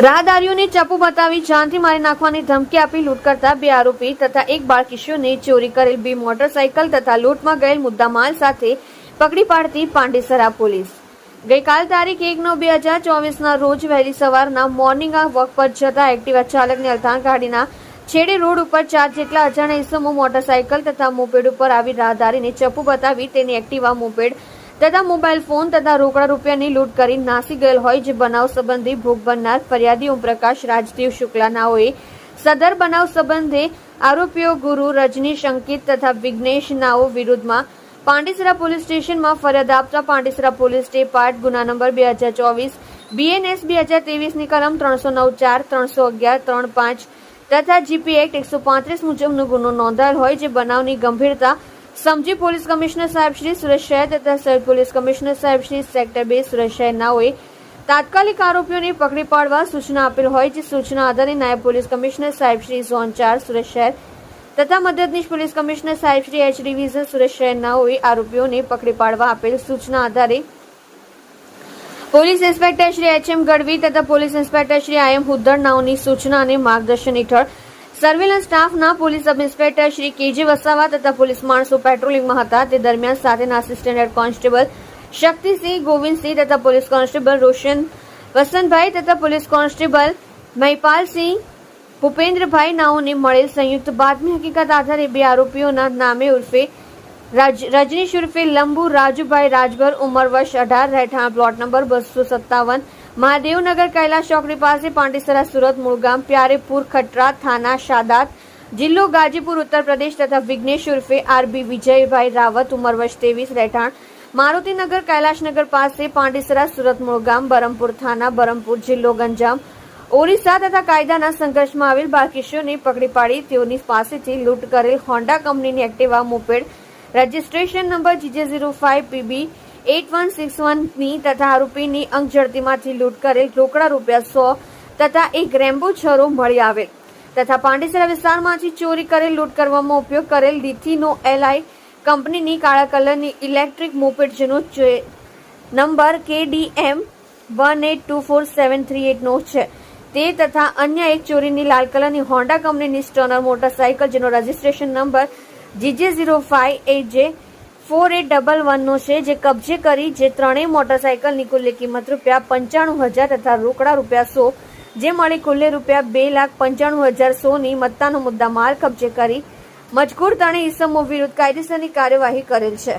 રાહદારીઓને ચાપુ બતાવી જાનથી મારી નાખવાની ધમકી આપી લૂંટ કરતા બે આરોપી તથા એક બાળકિશોરને ચોરી કરેલ બે મોટરસાયકલ તથા લૂંટમાં ગયેલ મુદ્દામાલ સાથે પકડી પાડતી પાંડેસરા પોલીસ. ગઈકાલ તારીખ એક નવ બે હજાર ચોવીસના રોજ વહેલી સવારના મોર્નિંગ વોક પર જતા એક્ટિવા ચાલકને અલથાણ ગાડીના છેડે રોડ ઉપર ચાર જેટલા અજાણ્યા ઇસમો મોટરસાયકલ તથા મોપેડ ઉપર આવી રાહદારીને ચપ્પુ બતાવી તેની એક્ટિવા મોપેડ તથા મોબાઈલ ફોન તથા રોકડા રૂપિયાની લૂંટ કરી નાસી ગયેલ હોય જે બનાવ સંબંધી ભોગ બનનાર ફરિયાદી ઓમપ્રકાશ રાજદેવ શુક્લાનાઓએ સદર બનાવ સંબંધે આરોપીઓ ગુરુ રજનીશ અંકિત તથા વિઘ્નેશ નાઓ વિરુદ્ધમાં પાંડેસરા પોલીસ સ્ટેશનમાં ફરિયાદ આપતા પાંડેસરા પોલીસ સ્ટે પાર્ટ ગુના નંબર બે હજાર ચોવીસ, બીએનએસ બે હજારની કલમ ત્રણસો નવ ચાર, ત્રણસો અગિયાર, ત્રણ પાંચ તથા જીપી એક્ટ એકસો પાંત્રીસ મુજબનો ગુનો નોંધાયેલ હોય જે બનાવની ગંભીરતા સમજી પોલીસ કમિશનર સાહેબ શ્રી સુરત શહેર તથા સહિત પોલીસ કમિશનર સાહેબ શ્રી સેક્ટર બે સુરત શહેર નાઓએ તાત્કાલિક આરોપીઓને પકડી પાડવા સૂચના આપેલ હોય જે સૂચના આધારે નાયબ પોલીસ કમિશનર સાહેબ શ્રી ઝોન ચાર સુરત શહેર તથા મદદનીશ પોલીસ કમિશનર સાહેબ શ્રી એચ ડિવિઝન સુરત શહેર નાઓએ આરોપીઓને પકડી પાડવા આપેલ સૂચના આધારે police inspector Shri H M Gadhvi તથા police inspector Shri I M Huddad નાઓની સૂચના અને માર્ગદર્શન હેઠળ સર્વેલન્સ સ્ટાફના police sub inspector Shri K G Vasava તથા પોલીસ માણસો પેટ્રોલિંગમાં હતા. તે દરમિયાન સાથેના assistant head constable Shaktisinh Govindsinh તથા પોલીસ કોન્સ્ટેબલ રોશન વસંતભાઈ તથા પોલીસ કોન્સ્ટેબલ મહિપાલસિંહ, ભૂપેન્દ્રભાઈ નાઓને મળેલ સંયુક્ત બાતમી હકીકત આધારે બે આરોપીઓના નામે ઉર્ફે રાજ- રજનીશ ઉર્ફે લંબુ રાજુભાઈ રાજભર ઉંમર વર્ષ અઢાર, રહેઠાણ પ્લોટ નંબર બસો સત્તાવન મહાદેવનગર કૈલાસ ચોકડી પાસે પાંડેસરા સુરત મૂળગામ પ્યારેપુર ખટરા થાના શાદાત જિલ્લો ગાજીપુર ઉત્તર પ્રદેશ તથા વિઘ્નેશ ઉર્ફે આરબી વિજયભાઈ રાવત ઉંમર વર્ષ ત્રેવીસ રહેઠાણ મારુતિનગર કૈલાશનગર પાસે પાંડેસરા સુરત મૂળગામ બરમપુર થાના બરમપુર જિલ્લો ગંજામ ઓરિસ્સા તથા કાયદાના સંઘર્ષમાં આવેલ બાળકિશોરને પકડી પાડી તેઓની પાસેથી લૂંટ કરેલ હોન્ડા કંપનીની Activa moped registration number GJ zero five PB eight one six વનની તથા આરોપીની અંક ઝડતીમાંથી લૂંટ કરેલ રોકડા રૂપિયા સો તથા એક રેમ્બો છરો મળી આવેલ તથા પાંડેસરા વિસ્તારમાંથી ચોરી કરેલ લૂંટ કરવામાં ઉપયોગ કરેલ લીથીનો એલઆઈ કંપનીની કાળા કલરની ઇલેક્ટ્રિક મોપેડ જેનો number KDM one eight two four seven three એટનો છે. તે તથા અન્ય એક ચોરીની લાલ કલરની હોન્ડા કંપનીની સ્ટર્નર મોટરસાયકલ જેનો registration number GJ zero five eight J four eight double વનનો છે, જે કબજે કરી, જે ત્રણેય મોટરસાયકલની કુલ્લે કિંમત રૂપિયા પંચાણું હજાર તથા રોકડા રૂપિયા સો, જે મળી કુલ્લે રૂપિયા બે લાખ પંચાણું હજાર સોની મત્તાનો મુદ્દા માલ કબજે કરી, મજકૂર ત્રણેય ઇસમો વિરુદ્ધ કાયદેસરની કાર્યવાહી કરેલ છે.